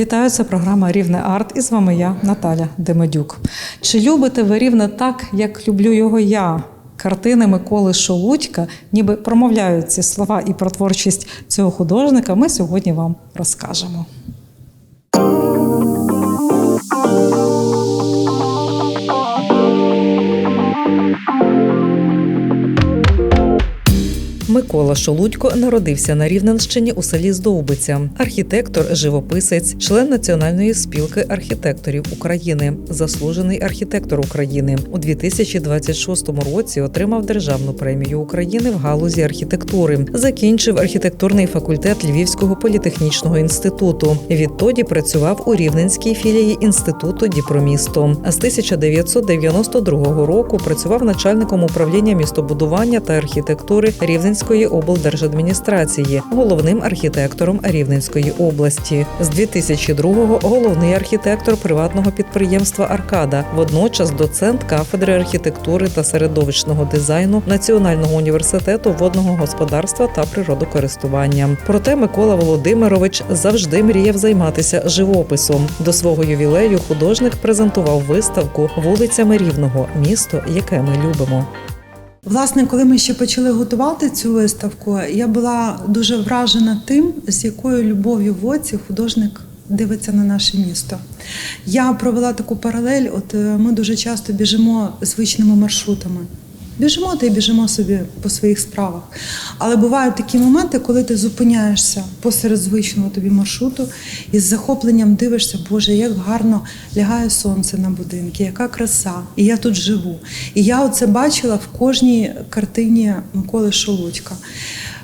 Вітаю, це програма Рівне Арт. І з вами я, Наталя Демедюк. Чи любите ви рівне так, як люблю його я? Картини Миколи Шолудька, ніби промовляють ці слова і про творчість цього художника. Ми сьогодні вам розкажемо. Микола Шолудько народився на Рівненщині у селі Здовбиця. Архітектор, живописець, член Національної спілки архітекторів України, заслужений архітектор України. У 2026 році отримав державну премію України в галузі архітектури. Закінчив архітектурний факультет Львівського політехнічного інституту. Відтоді працював у Рівненській філії інституту Діпромісто. А з 1992 року працював начальником управління містобудування та архітектури Рівненської облдержадміністрації, головним архітектором Рівненської області. З 2002-го головний архітектор приватного підприємства Аркада, водночас доцент кафедри архітектури та середовищного дизайну Національного університету водного господарства та природокористування. Проте Микола Володимирович завжди мріяв займатися живописом. До свого ювілею художник презентував виставку вулицями Рівного місто, яке ми любимо. Власне, коли ми ще почали готувати цю виставку, я була дуже вражена тим, з якою любов'ю в оці художник дивиться на наше місто. Я провела таку паралель. От е, ми дуже часто біжимо звичними маршрутами. Біжимо та й біжимо собі по своїх справах. Але бувають такі моменти, коли ти зупиняєшся посеред звичного тобі маршруту і з захопленням дивишся, Боже, як гарно лягає сонце на будинки, яка краса, і я тут живу. І я оце бачила в кожній картині Миколи Шолудька.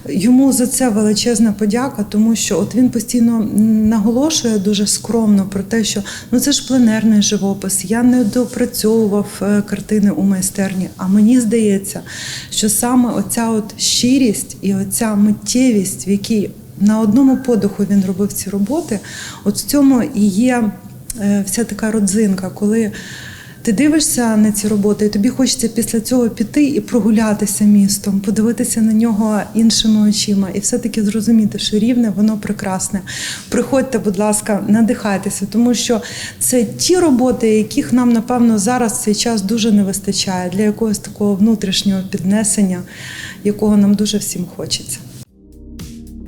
Йому за це величезна подяка, тому що от він постійно наголошує дуже скромно про те, що ну це ж пленерний живопис. Я не допрацьовував е, картини у майстерні. А мені здається, що саме оця от щирість і оця миттєвість, в якій на одному подиху він робив ці роботи, от в цьому і є е, вся така родзинка, коли. Ти дивишся на ці роботи, і тобі хочеться після цього піти і прогулятися містом, подивитися на нього іншими очима, і все-таки зрозуміти, що рівне воно прекрасне. Приходьте, будь ласка, надихайтеся, тому що це ті роботи, яких нам напевно зараз цей час дуже не вистачає для якогось такого внутрішнього піднесення, якого нам дуже всім хочеться.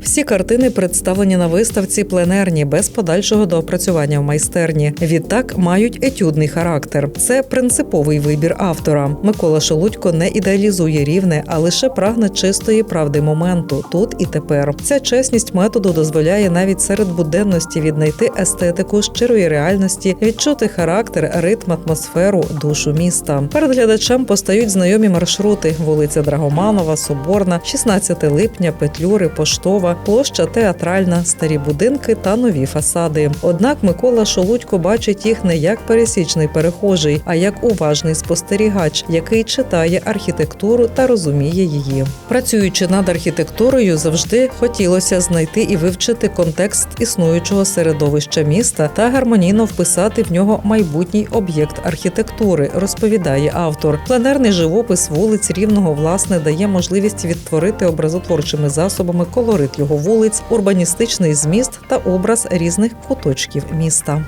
Всі картини представлені на виставці пленерні без подальшого доопрацювання в майстерні. Відтак мають етюдний характер. Це принциповий вибір автора. Микола Шелудько не ідеалізує рівне, а лише прагне чистої правди моменту тут і тепер. Ця чесність методу дозволяє навіть серед буденності віднайти естетику щирої реальності, відчути характер, ритм, атмосферу, душу міста. Перед глядачем постають знайомі маршрути: вулиця Драгоманова, Соборна, 16 липня, Петлюри, Поштова, площа Театральна, старі будинки та нові фасади. Однак Микола Шолудько бачить їх не як пересічний перехожий, а як уважний спостерігач, який читає архітектуру та розуміє її. Працюючи над архітектурою, завжди хотілося знайти і вивчити контекст існуючого середовища міста та гармонійно вписати в нього майбутній об'єкт архітектури, розповідає автор. Пленерний живопис вулиць рівного власне дає можливість відтворити образотворчими засобами колорит його вулиць, урбаністичний зміст та образ різних куточків міста.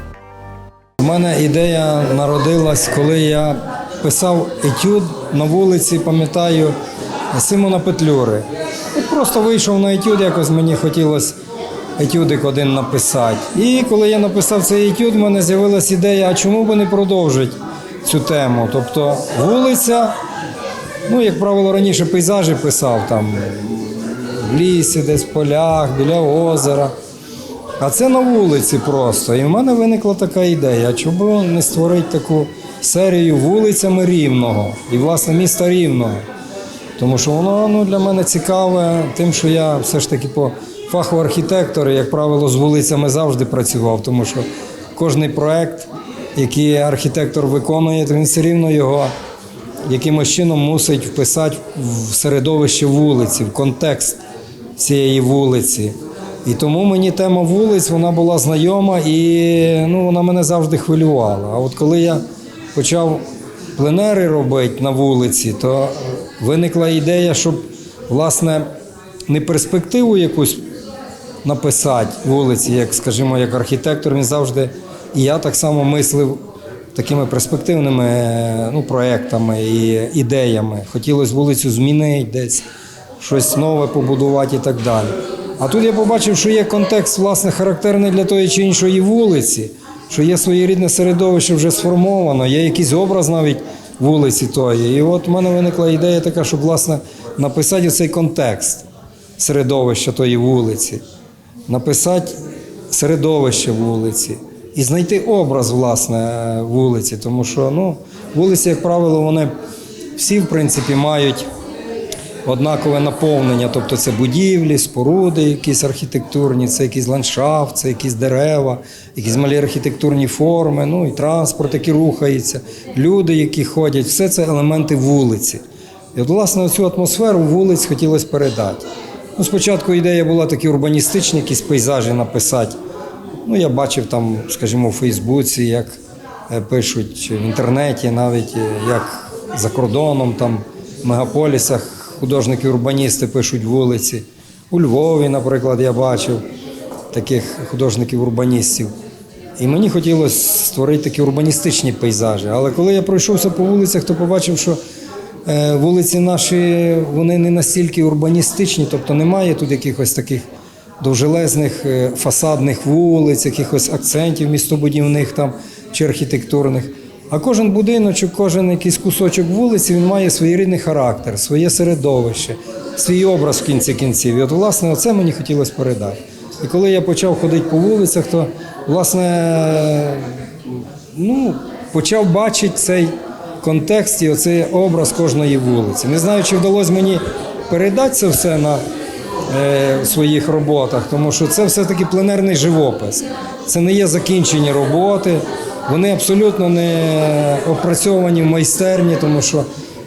У мене ідея народилась, коли я писав етюд на вулиці, пам'ятаю, Симона Петлюри. І просто вийшов на етюд, якось мені хотілося етюдик один написати. І коли я написав цей етюд, в мене з'явилася ідея, а чому би не продовжити цю тему? Тобто вулиця, ну, як правило, раніше пейзажі писав там в лісі, десь в полях, біля озера. А це на вулиці просто. І в мене виникла така ідея, чому не створити таку серію вулицями Рівного і власне міста Рівного. Тому що воно ну, для мене цікаве тим, що я все ж таки по фаху архітектора, як правило, з вулицями завжди працював, тому що кожний проект, який архітектор виконує, то він все рівно його якимось чином мусить вписати в середовище вулиці, в контекст цієї вулиці. І тому мені тема вулиць вона була знайома і ну, вона мене завжди хвилювала. А от коли я почав пленери робити на вулиці, то виникла ідея, щоб власне не перспективу якусь написати вулиці, як, скажімо, як архітектор, він завжди, і я так само мислив такими перспективними ну, проектами і ідеями. Хотілося вулицю змінити десь, щось нове побудувати і так далі. А тут я побачив, що є контекст, власне, характерний для тої чи іншої вулиці, що є своєрідне середовище вже сформовано, є якийсь образ навіть вулиці тої. І от в мене виникла ідея така, щоб власне написати цей контекст середовища тої вулиці, написати середовище вулиці і знайти образ власне вулиці. Тому що ну, вулиці, як правило, вони всі в принципі мають однакове наповнення, тобто це будівлі, споруди, якісь архітектурні, це якийсь ландшафт, це якісь дерева, якісь малі архітектурні форми, ну і транспорт, який рухається, люди, які ходять, все це елементи вулиці. І от, власне, цю атмосферу вулиць хотілося передати. Ну, спочатку ідея була такі урбаністичні якісь пейзажі написати. Ну, я бачив там, скажімо, у Фейсбуці, як е, пишуть в інтернеті, навіть е, як за кордоном, там в мегаполісах художники-урбаністи пишуть вулиці. У Львові, наприклад, я бачив таких художників-урбаністів. І мені хотілося створити такі урбаністичні пейзажі. Але коли я пройшовся по вулицях, то побачив, що е, вулиці наші вони не настільки урбаністичні, тобто немає тут якихось таких довжелезних е, фасадних вулиць, якихось акцентів містобудівних там чи архітектурних. А кожен будиночок, кожен якийсь кусочок вулиці, він має своєрідний характер, своє середовище, свій образ в кінці кінців. І от, власне, оце мені хотілося передати. І коли я почав ходити по вулицях, то власне ну, почав бачити цей контекст і оцей образ кожної вулиці. Не знаю, чи вдалося мені передати це все на е, своїх роботах, тому що це все-таки пленерний живопис. Це не є закінчені роботи, вони абсолютно не опрацьовані в майстерні, тому що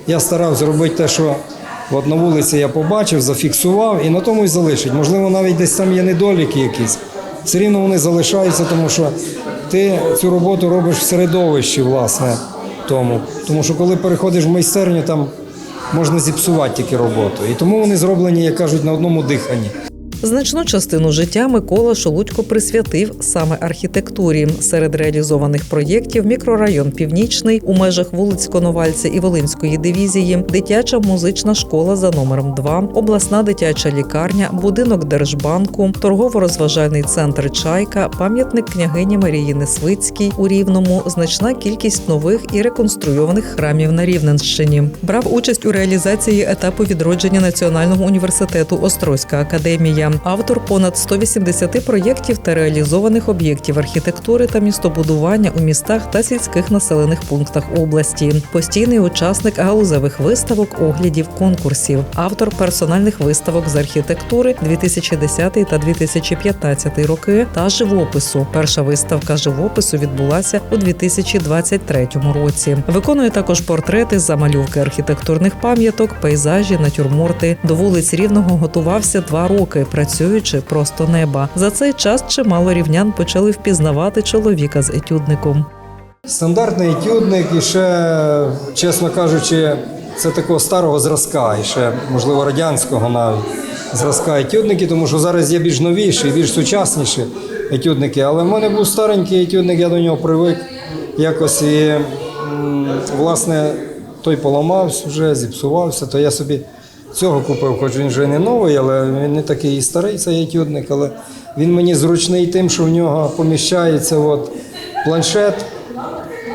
я старався зробити те, що от на вулиці я побачив, зафіксував і на тому й залишить. Можливо, навіть десь там є недоліки якісь. Все рівно вони залишаються, тому що ти цю роботу робиш в середовищі, власне, тому. Тому що коли переходиш в майстерню, там можна зіпсувати тільки роботу. І тому вони зроблені, як кажуть, на одному диханні. Значну частину життя Микола Шолудько присвятив саме архітектурі. Серед реалізованих проєктів мікрорайон Північний у межах вулиць Коновальця і Волинської дивізії, дитяча музична школа за номером 2, обласна дитяча лікарня, будинок Держбанку, торгово-розважальний центр Чайка, пам'ятник княгині Марії Несвицькій у Рівному, значна кількість нових і реконструйованих храмів на Рівненщині. Брав участь у реалізації етапу відродження Національного університету Острозька академія. Автор понад 180 проєктів та реалізованих об'єктів архітектури та містобудування у містах та сільських населених пунктах області. Постійний учасник галузевих виставок, оглядів, конкурсів, автор персональних виставок з архітектури 2010 та 2015 роки та живопису. Перша виставка живопису відбулася у 2023 році. Виконує також портрети, замальовки архітектурних пам'яток, пейзажі, натюрморти. До вулиць Рівного готувався два роки, працюючи просто неба. За цей час чимало рівнян почали впізнавати чоловіка з етюдником. Стандартний етюдник і ще, чесно кажучи, це такого старого зразка, і ще, можливо, радянського навіть зразка етюдники, тому що зараз є більш новіші, більш сучасніші етюдники. Але в мене був старенький етюдник, я до нього привик якось і, власне, той поламався вже, зіпсувався, то я собі цього купив, хоч він вже не новий, але він не такий і старий, цей етюдник, але він мені зручний тим, що в нього поміщається от планшет.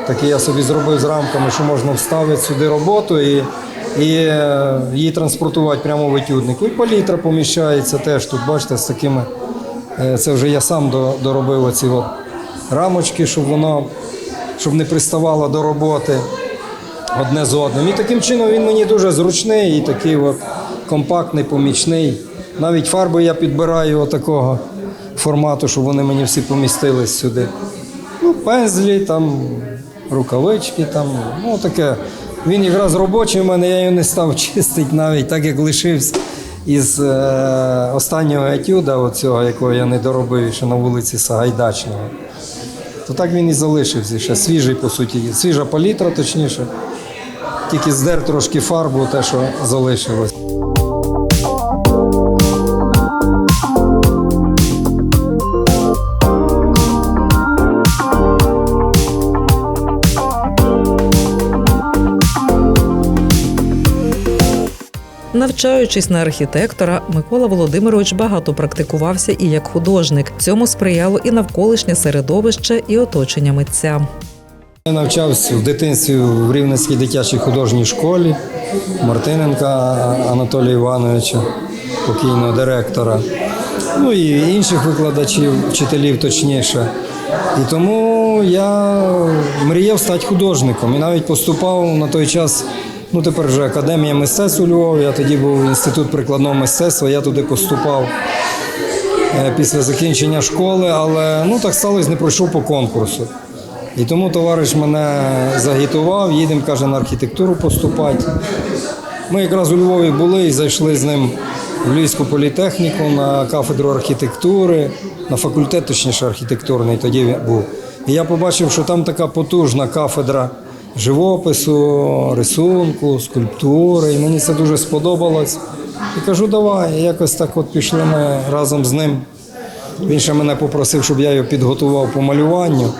Такий я собі зробив з рамками, що можна вставити сюди роботу і, і е, її транспортувати прямо в етюднику. І палітра поміщається теж тут, бачите, з такими. е, Це вже я сам доробив оці от рамочки, щоб воно щоб не приставало до роботи одне з одним. І таким чином він мені дуже зручний і такий от компактний, помічний. Навіть фарби я підбираю такого формату, щоб вони мені всі помістились сюди. Ну, пензлі, там, рукавички, там, ну таке. Він якраз робочий у мене, я його не став чистити навіть, так як лишився із е, останнього етюда, оцього, якого я не доробив ще на вулиці Сагайдачного. То так він і залишився ще свіжий, по суті, свіжа палітра, точніше тільки здер трошки фарбу, те, що залишилось. Навчаючись на архітектора, Микола Володимирович багато практикувався і як художник. Цьому сприяло і навколишнє середовище, і оточення митця. Я навчався в дитинстві в Рівненській дитячій художній школі Мартиненка Анатолія Івановича, покійного директора, ну і інших викладачів, вчителів точніше. І тому я мріяв стати художником і навіть поступав на той час. Ну, тепер вже Академія мистецтв у Львові, а тоді був інститут прикладного мистецтва, я туди поступав е, після закінчення школи, але ну так сталося, не пройшов по конкурсу. І тому товариш мене загітував, їдемо, каже, на архітектуру поступати. Ми якраз у Львові були і зайшли з ним в Львівську політехніку на кафедру архітектури, на факультет, точніше, архітектурний тоді він був. І я побачив, що там така потужна кафедра живопису, рисунку, скульптури. І мені це дуже сподобалось. І кажу, давай. І якось так от пішли ми разом з ним. Він ще мене попросив, щоб я його підготував по малюванню.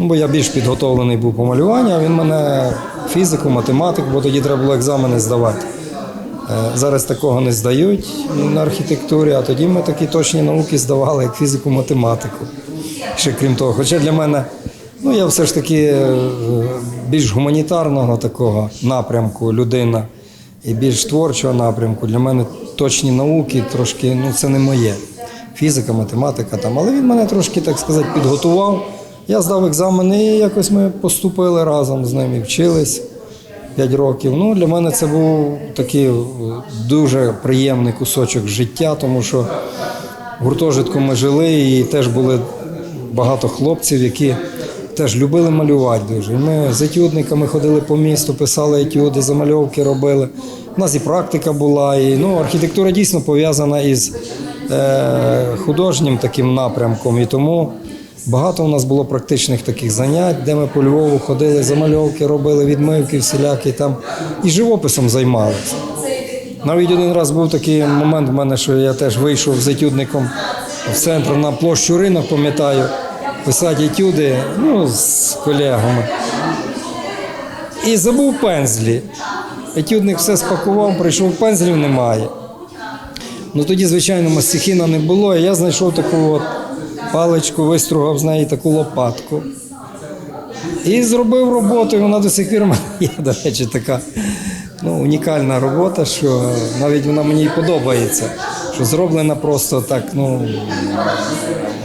Ну, бо я більш підготовлений був по малюванню, а він мене фізику, математику, бо тоді треба було екзамени здавати. Е, Зараз такого не здають на архітектурі, а тоді ми такі точні науки здавали, як фізику, математику. Ще крім того, хоча для мене, ну я все ж таки е, більш гуманітарного такого напрямку людина і більш творчого напрямку. Для мене точні науки трошки, ну це не моє. Фізика, математика там. Але він мене трошки, так сказати, підготував. Я здав екзамени якось ми поступили разом з ним і вчились 5 років. Ну, для мене це був такий е, дуже приємний кусочок життя, тому що в гуртожитку ми жили і теж були багато хлопців, які теж любили малювати дуже. Ми з етюдниками ходили по місту, писали етюди, замальовки робили. У нас і практика була, і ну, архітектура дійсно пов'язана із е, художнім таким напрямком. І тому багато у нас було практичних таких занять, де ми по Львову ходили, замальовки робили, відмивки всілякі там і живописом займалися. Навіть один раз був такий момент в мене, що я теж вийшов з етюдником в центр на площу ринок, пам'ятаю, писати етюди ну, з колегами. І забув пензлі. Етюдник все спакував, прийшов пензлів немає. Ну тоді, звичайно, мастихіна не було, і я знайшов таку от паличку, вистругав з неї таку лопатку. І зробив роботу, і вона до сих пір мене є, до речі, така ну, унікальна робота, що навіть вона мені і подобається, що зроблена просто так, ну,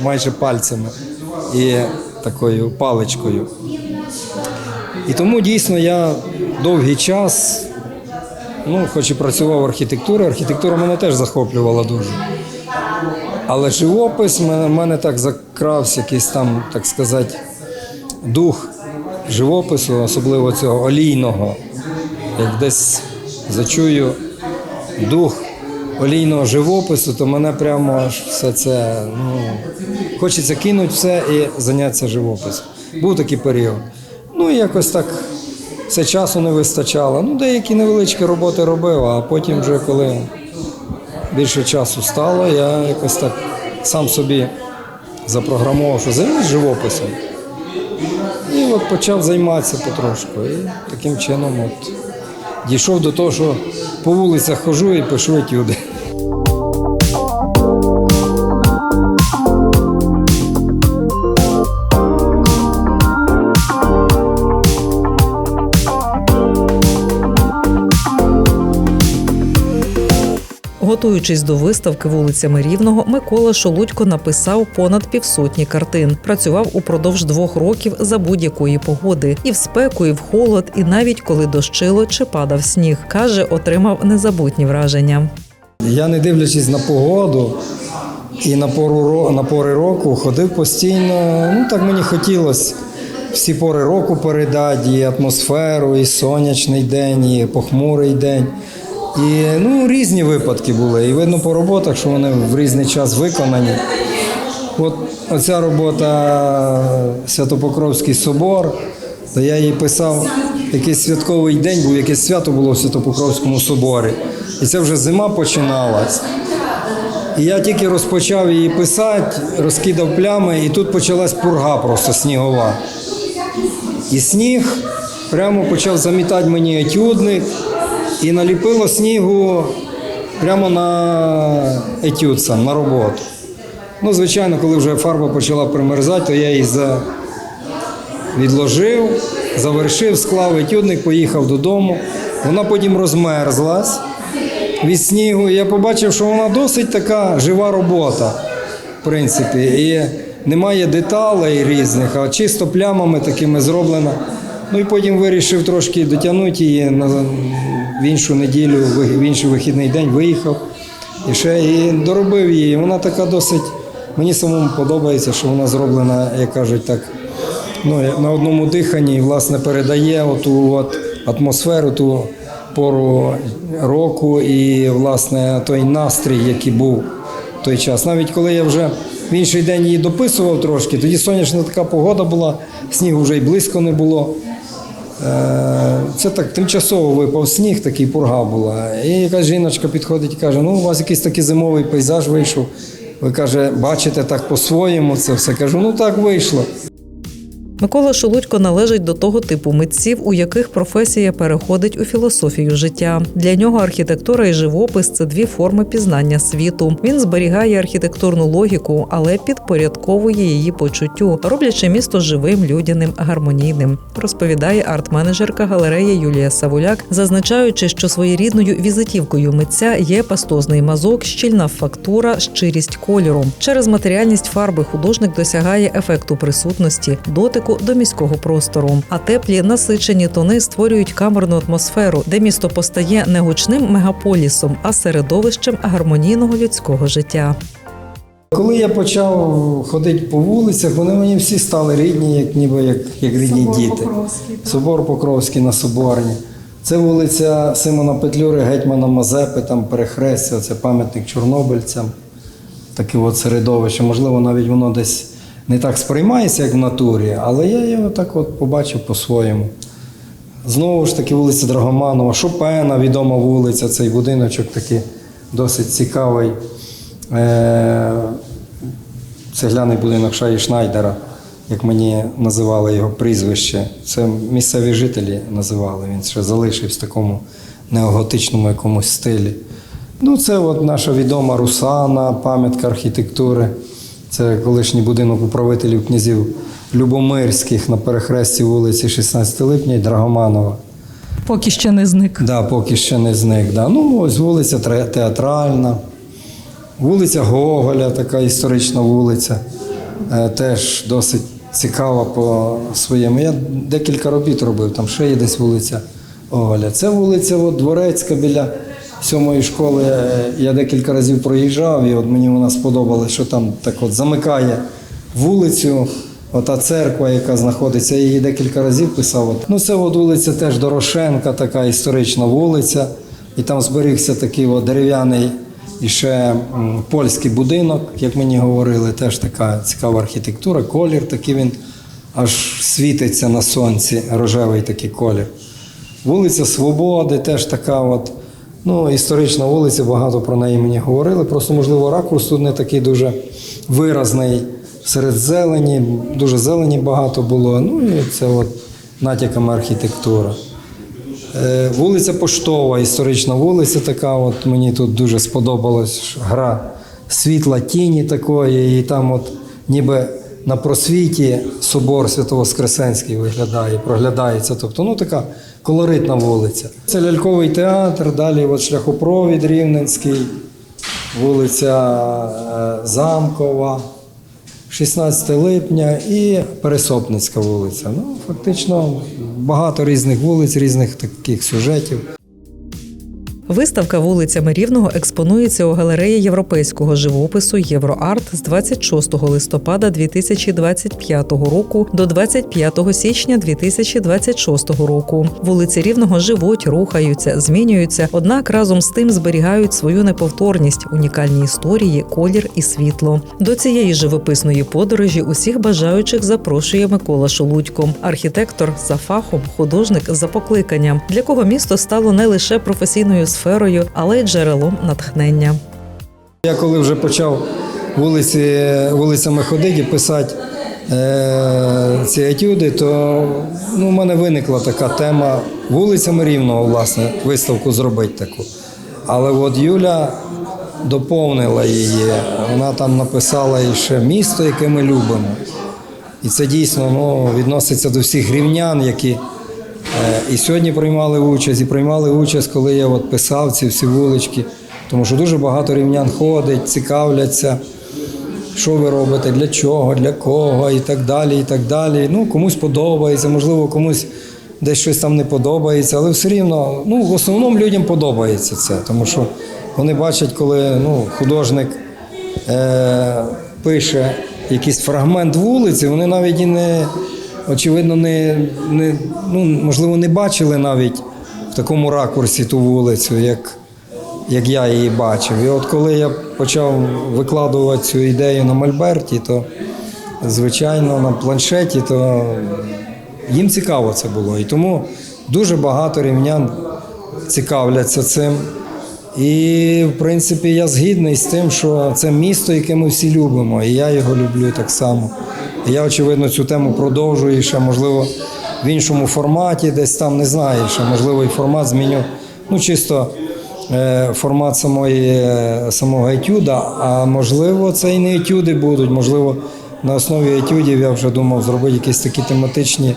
майже пальцями і такою паличкою. І тому дійсно я довгий час, ну, хоч і працював в архітектурі, архітектура мене теж захоплювала дуже. Але живопис в мене, мене так закрався якийсь там, так сказати, дух живопису, особливо цього олійного. Як десь зачую дух олійного живопису, то мене прямо аж все це. Ну, хочеться кинути все і зайнятися живописом. Був такий період. Ну якось так все часу не вистачало. Ну, деякі невеличкі роботи робив, а потім вже коли більше часу стало, я якось так сам собі запрограмував, що займусь живописом. І от почав займатися потрошку. І таким чином от дійшов до того, що по вулицях хожу і пишу етюди. Готуючись до виставки вулицями Рівного, Микола Шолудько написав понад півсотні картин. Працював упродовж двох років за будь-якої погоди, і в спеку, і в холод, і навіть коли дощило чи падав сніг. каже, отримав незабутні враження. Я не дивлячись на погоду і на пору на пори року, ходив постійно. Ну так мені хотілося всі пори року передати, і атмосферу, і сонячний день, і похмурий день. І ну, різні випадки були. І видно по роботах, що вони в різний час виконані. От оця робота Святопокровський собор, то я її писав якийсь святковий день, був якесь свято було в Святопокровському соборі. І це вже зима починалась. І я тільки розпочав її писати, розкидав плями, і тут почалась пурга просто снігова. І сніг прямо почав замітати мені етюдник, і наліпило снігу прямо на етюд сам, на роботу. Ну, звичайно, коли вже фарба почала примерзати, то я її за... відложив, завершив, склав етюдник, поїхав додому. Вона потім розмерзлась від снігу. Я побачив, що вона досить така жива робота, в принципі. І немає деталей різних, а чисто плямами такими зроблена. Ну і потім вирішив трошки дотягнути її в іншу неділю, в інший вихідний день виїхав і ще і доробив її. Вона така досить. Мені самому подобається, що вона зроблена, як кажуть, так ну, на одному диханні і, власне передає оту от атмосферу, ту пору року і власне той настрій, який був в той час. Навіть коли я вже в інший день її дописував трошки, тоді сонячна така погода була, снігу вже й близько не було. Е, Це так тимчасово випав сніг, такий пурга була. І якась жіночка підходить і каже: ну, у вас якийсь такий зимовий пейзаж вийшов. Ви каже, бачите так по-своєму це все. Кажу, ну так вийшло. Микола Шелудько належить до того типу митців, у яких професія переходить у філософію життя. Для нього архітектура і живопис це дві форми пізнання світу. Він зберігає архітектурну логіку, але підпорядковує її почуттю, роблячи місто живим, людяним, гармонійним. Розповідає арт-менеджерка галереї Юлія Савуляк, зазначаючи, що своєрідною візитівкою митця є пастозний мазок, щільна фактура, щирість кольору. Через матеріальність фарби художник досягає ефекту присутності, дотику до міського простору. А теплі насичені тони створюють камерну атмосферу, де місто постає не гучним мегаполісом, а середовищем гармонійного людського життя. Коли я почав ходити по вулицях, вони мені всі стали рідні, як ніби як, як рідні Собор діти. Покровський. Собор Покровський на Соборні. Це вулиця Симона Петлюри, гетьмана Мазепи, там перехрестя, це пам'ятник чорнобильцям. Таке от середовище. Можливо, навіть воно десь не так сприймається, як в натурі, але я його так от побачив по-своєму. Знову ж таки, вулиця Драгоманова, Шопена, відома вулиця, цей будиночок такий досить цікавий. Е- цегляний будинок Шаї Шнайдера, як мені називали його прізвище. Це місцеві жителі називали. Він ще залишився в такому неоготичному якомусь стилі. Ну, це от наша відома Русана, пам'ятка архітектури. Це колишній будинок управителів князів Любомирських на перехресті вулиці 16 липня і Драгоманова. Поки ще не зник. Да, поки ще не зник. Да. Ну, ось вулиця Театральна, вулиця Гоголя, така історична вулиця, е, теж досить цікава по своєму. Я декілька робіт робив, там ще є десь вулиця Гоголя. Це вулиця от, Дворецька біля сьомої школи. Е, Я декілька разів проїжджав, і от мені вона сподобалась, що там так от замикає вулицю. Ота церква, яка знаходиться, я її декілька разів писав. Ну, це от вулиця теж Дорошенка, така історична вулиця. І там зберігся такий от дерев'яний і ще польський будинок, як мені говорили, теж така цікава архітектура, колір такий він аж світиться на сонці, рожевий такий колір. Вулиця Свободи теж така от. Ну, історична вулиця, багато про неї мені говорили. Просто, можливо, ракурс тут не такий дуже виразний серед зелені, дуже зелені багато було. Ну і це от натяками архітектура. Е, Вулиця Поштова, історична вулиця така. От мені тут дуже сподобалась гра світла тіні такої, і там, от ніби на просвіті собор Свято-Воскресенський виглядає, проглядається. Тобто, ну така колоритна вулиця. Це ляльковий театр, далі от шляхопровід Рівненський, вулиця е, Замкова. 16 липня і Пересопницька вулиця. Ну, фактично, багато різних вулиць, різних таких сюжетів. Виставка вулицями Рівного експонується у галереї європейського живопису Євроарт з 26 листопада 2025 року до 25 січня 2026 року. Вулиці Рівного живуть, рухаються, змінюються, однак разом з тим зберігають свою неповторність, унікальні історії, колір і світло. До цієї живописної подорожі усіх бажаючих запрошує Микола Шолудько, архітектор за фахом, художник за покликанням, для кого місто стало не лише професійною сферою, але й джерелом натхнення. Я коли вже почав вулиці, вулицями ходити писати е, ці етюди, то ну, в мене виникла така тема вулицями Рівного, власне, виставку зробити таку. Але от Юля доповнила її. Вона там написала ще місто, яке ми любимо. І це дійсно ну, відноситься до всіх рівнян, які і сьогодні приймали участь, і приймали участь, коли я от писав ці всі вулички. Тому що дуже багато рівнян ходить, цікавляться, що ви робите, для чого, для кого і так далі. і так далі. Ну, комусь подобається, можливо, комусь десь щось там не подобається, але все рівно, ну, в основному людям подобається це, тому що вони бачать, коли ну, художник е, пише якийсь фрагмент вулиці, вони навіть і не, очевидно, не, не, ну, можливо, не бачили навіть в такому ракурсі ту вулицю, як, як я її бачив. І от коли я почав викладувати цю ідею на Мольберті, то звичайно на планшеті, то їм цікаво це було. І тому дуже багато рівнян цікавляться цим. І, в принципі, я згідний з тим, що це місто, яке ми всі любимо, і я його люблю так само. Я, очевидно, цю тему продовжую ще, можливо, в іншому форматі, десь там не знаю, ще можливо і формат зміню. Ну, чисто е, формат самої, е, самого етюда, а можливо, це і не етюди будуть, можливо, на основі етюдів я вже думав зробити якісь такі тематичні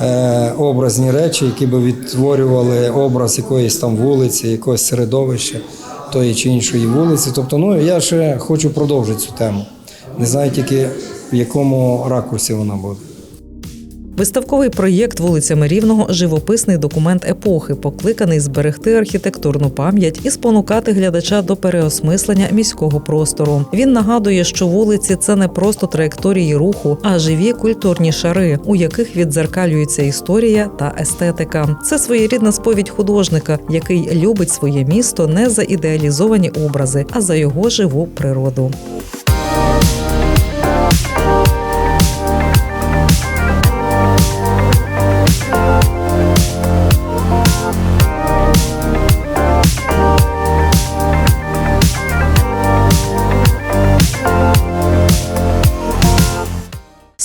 е, образні речі, які би відтворювали образ якоїсь там вулиці, якогось середовища тої чи іншої вулиці. Тобто, ну я ще хочу продовжити цю тему. Не знаю тільки в якому ракурсі вона буде. Виставковий проєкт вулицями Рівного живописний документ епохи, покликаний зберегти архітектурну пам'ять і спонукати глядача до переосмислення міського простору. Він нагадує, що вулиці це не просто траєкторії руху, а живі культурні шари, у яких віддзеркалюється історія та естетика. Це своєрідна сповідь художника, який любить своє місто не за ідеалізовані образи, а за його живу природу.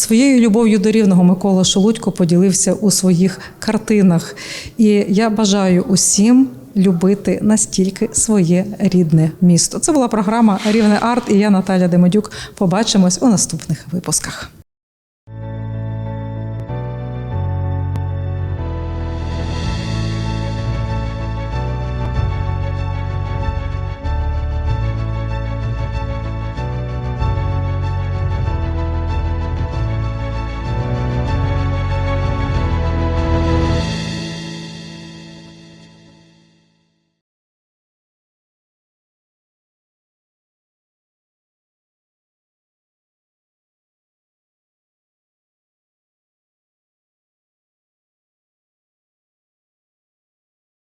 Своєю любов'ю до рівного Микола Шолудько поділився у своїх картинах. І я бажаю усім любити настільки своє рідне місто. Це була програма Рівне Арт і я Наталя Демедюк. Побачимось у наступних випусках.